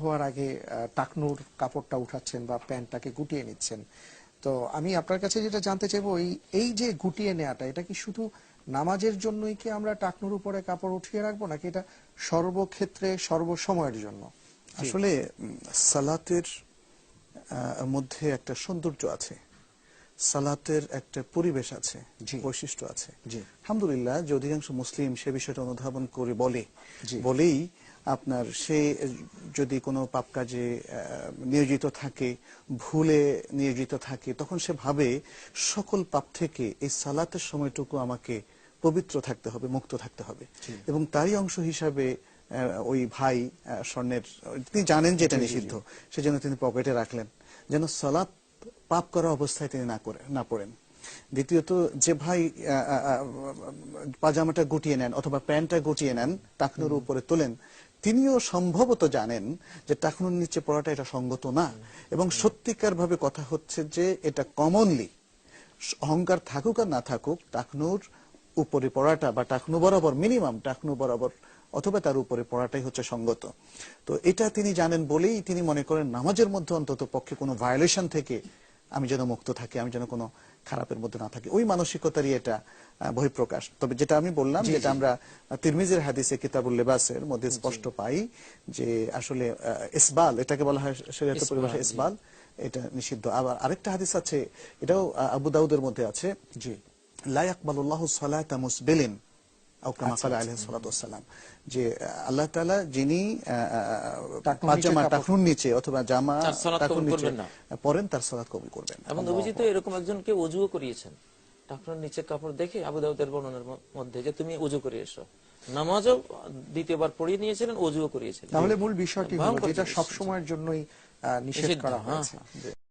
হওয়ার আগে টাকনুর কাপড়টা উঠাচ্ছেন বা প্যান্টটাকে গুটিয়ে নিচ্ছেন। তো আমি আপনার কাছে যেটা জানতে চাইব এই এই যে গুটিয়ে নেওয়াটা এটা কি শুধু নামাজের জন্যই কি আমরা টাকনুর উপরে কাপড় উঠিয়ে রাখব নাকি এটা সর্বক্ষেত্রে সর্বসময়ের জন্য? আসলে সালাতের মধ্যে একটা সৌন্দর্য আছে। সালাতের একটা পরিবেশ আছে। বৈশিষ্ট্য আছে। জি। আলহামদুলিল্লাহ যে অধিকাংশ মুসলিম সে বিষয়টা অনুধাবন করে বলে। বলেই আপনার সে যদি কোনো পাপ কাজে নিয়োজিত থাকে ভুলে নিয়োজিত থাকে তখন সে ভাবে সকল পাপ থেকে এই সালাতের সময়টুকু আমাকে পবিত্র থাকতে হবে মুক্ত থাকতে হবে। এবং তারই অংশ হিসাবে ওই ভাই স্বর্ণের তিনি জানেন যে এটা নিষিদ্ধ সেজন্য তিনি পকেটে রাখলেন যেন সালাত পাপ করা অবস্থায় তিনি না করে না পড়েন। দ্বিতীয়ত যে ভাই পাজামাটা গুটিয়ে নেন অথবা প্যান্টটা গুটিয়ে নেন টাকনুর উপরে তোলেন তিনিও সম্ভবত জানেন যে টাকনুর নিচে পড়াটা এটা সঙ্গত না। এবং সত্যিকার ভাবে কথা হচ্ছে যে এটা কমনলি অহংকার থাকুক আর না থাকুক, টাকনুর উপরে পড়াটা বা টাকনু বরাবর মিনিমাম টাকনু বরাবর অথবা তার উপরে পড়াটাই হচ্ছে সঙ্গত। তো এটা তিনি জানেন বলেই তিনি মনে করেন, নামাজের মধ্যে অন্তত পক্ষে কোনো ভায়োলেশন থেকে আমি যেন মুক্ত থাকি আমি যেন কোনো খারাপের মধ্যে না থাকি। ওই মানসিকতারই এটা বহিঃপ্রকাশ। তবে যেটা আমি বললাম যেটা আমরা তিরমিজের হাদিসে কিতাবুল লেবাসের মধ্যে স্পষ্ট পাই যে আসলে ইসবাল এটাকে বলা হয় শরীয়তের পরিভাষায় ইসবাল এটা নিষিদ্ধ। আবার আরেকটা হাদিস আছে এটাও আবু দাউদের মধ্যে আছে জি। লা ইয়াকবালুল্লাহু সালাতা মুসবিলিন। যে আহ, আল্লাহ তাআলা যিনি আহ, আহ, টাকনুর পাজামা নিচে নিচে অথবা জামা তার সালাত টাকনুর কবুল নিচে পরেন তার সালাত কবুল করবেন। এবং অভিজিৎ এরকম একজনকে অজুও করিয়েছেন। টাকনোর নিচে কাপড় দেখে আবু দাউদের বর্ণনার মধ্যে যে তুমি অজু করে এসো। নামাজও দ্বিতীয়বার পড়িয়ে নিয়েছিলেন অজুও করিয়েছিলেন। তাহলে মূল বিষয়টি হলো যেটা সবসময়ের জন্যই আহ, নিষেধ করা হ্যাঁ, হয়েছে। জি।